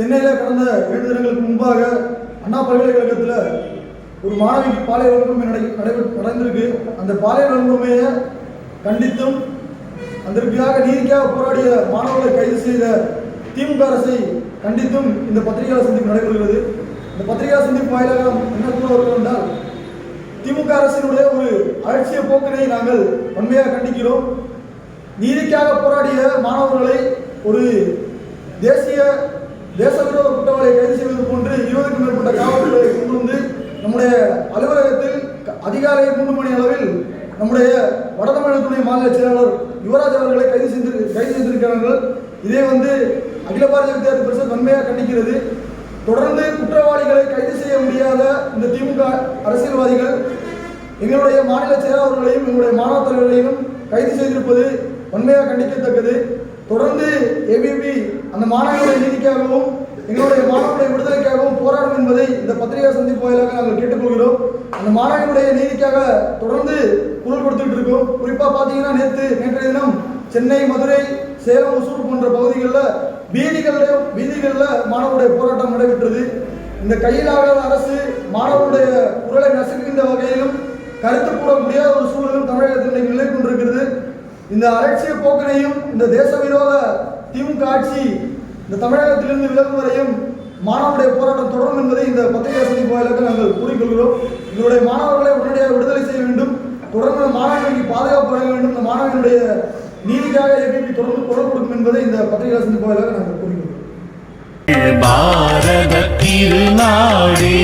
சென்னையில் கடந்த ஏழு தினங்களுக்கு முன்பாக அண்ணா பல்கலைக்கழகத்தில் ஒரு மாணவிக்கு பாலியல் வன்கொடுமை நடை நடைபெற்று நடந்திருக்கு. அந்த பாலியல் வன்கொடுமையை கண்டித்தும் அதற்காக நீதிக்காக போராடிய மாணவர்களை கைது செய்த திமுக அரசை கண்டித்தும் இந்த பத்திரிகையாளர் சந்திப்பு நடைபெறுகிறது. இந்த பத்திரிகையாளர் சந்திப்பு வாயிலாக என்ன கூற வருகிறோம் என்றால் திமுக அரசினுடைய ஒரு அலட்சிய போக்கினை நாங்கள் வன்மையாக கண்டிக்கிறோம். நீதிக்காக போராடிய மாணவர்களை ஒரு தேசிய தேசவிரோத குற்றவாளியை கைது செய்வது போன்று இருபதுக்கும் மேற்பட்ட காவல்துறை கொண்டு வந்து நம்முடைய அலுவலகத்தில் க- அதிகாலை மூன்று மணி அளவில் நம்முடைய வடதமிழகத்துடைய மாநில செயலாளர் யுவராஜ் அவர்களை கைது செய்து கைது செய்திருக்கிறார்கள். இதை வந்து அகில பாரதிய வித்தியார்த்தி பரிசு வன்மையாக கண்டிக்கிறது. தொடர்ந்து குற்றவாளிகளை கைது செய்ய முடியாத இந்த திமுக அரசியல்வாதிகள் எங்களுடைய மாநில செயலாளர்களையும் எங்களுடைய மாணவ தலைவர்களையும் கைது செய்திருப்பது வன்மையாக கண்டிக்கத்தக்கது. தொடர்ந்து ஏபிபி அந்த மாணவர்களுடைய நீதிக்காகவும் எங்களுடைய மாணவர்களுடைய விடுதலைக்காகவும் போராடும் என்பதை இந்த பத்திரிகை சந்திப்பு வாயிலாக நாங்கள் கேட்டுக்கொள்கிறோம். அந்த மாணவர்களுடைய நீதிக்காக தொடர்ந்து குரல் கொடுத்துட்டு இருக்கோம். குறிப்பாக பார்த்தீங்கன்னா நேற்று நேற்றைய தினம் சென்னை மதுரை சேலம் ஒசூர் போன்ற பகுதிகளில் வீதிகளிலும் வீதிகளில் மாணவருடைய போராட்டம் நடைபெற்றது. இந்த கையிலாகாத அரசு மாணவருடைய குரலை நசுக்குகின்ற வகையிலும் கருத்து கூற முடியாத ஒரு சூழலும் இந்த அலட்சிய போக்கினையும் இந்த தேச விரோத திமுக ஆட்சி இந்த தமிழகத்திலிருந்து விலகும் வரையும் மாணவருடைய போராட்டம் தொடரும் என்பதை இந்த பத்திரிகை சந்திப்பு வாயிலாக நாங்கள் கூறிக்கொள்கிறோம். இதனுடைய மாணவர்களை உடனடியாக விடுதலை செய்ய வேண்டும். தொடர்ந்து மாணவர்களுக்கு பாதுகாப்பு வழங்க வேண்டும். இந்த மாணவர்களுடைய நீதிக்காக எப்படி தொடர்ந்து குரல் கொடுக்கும் என்பதை இந்த பத்திரிகை சந்திப்பு வாயிலாக நாங்கள் கூறிக்கொள்கிறோம். பாரத திருநாடு.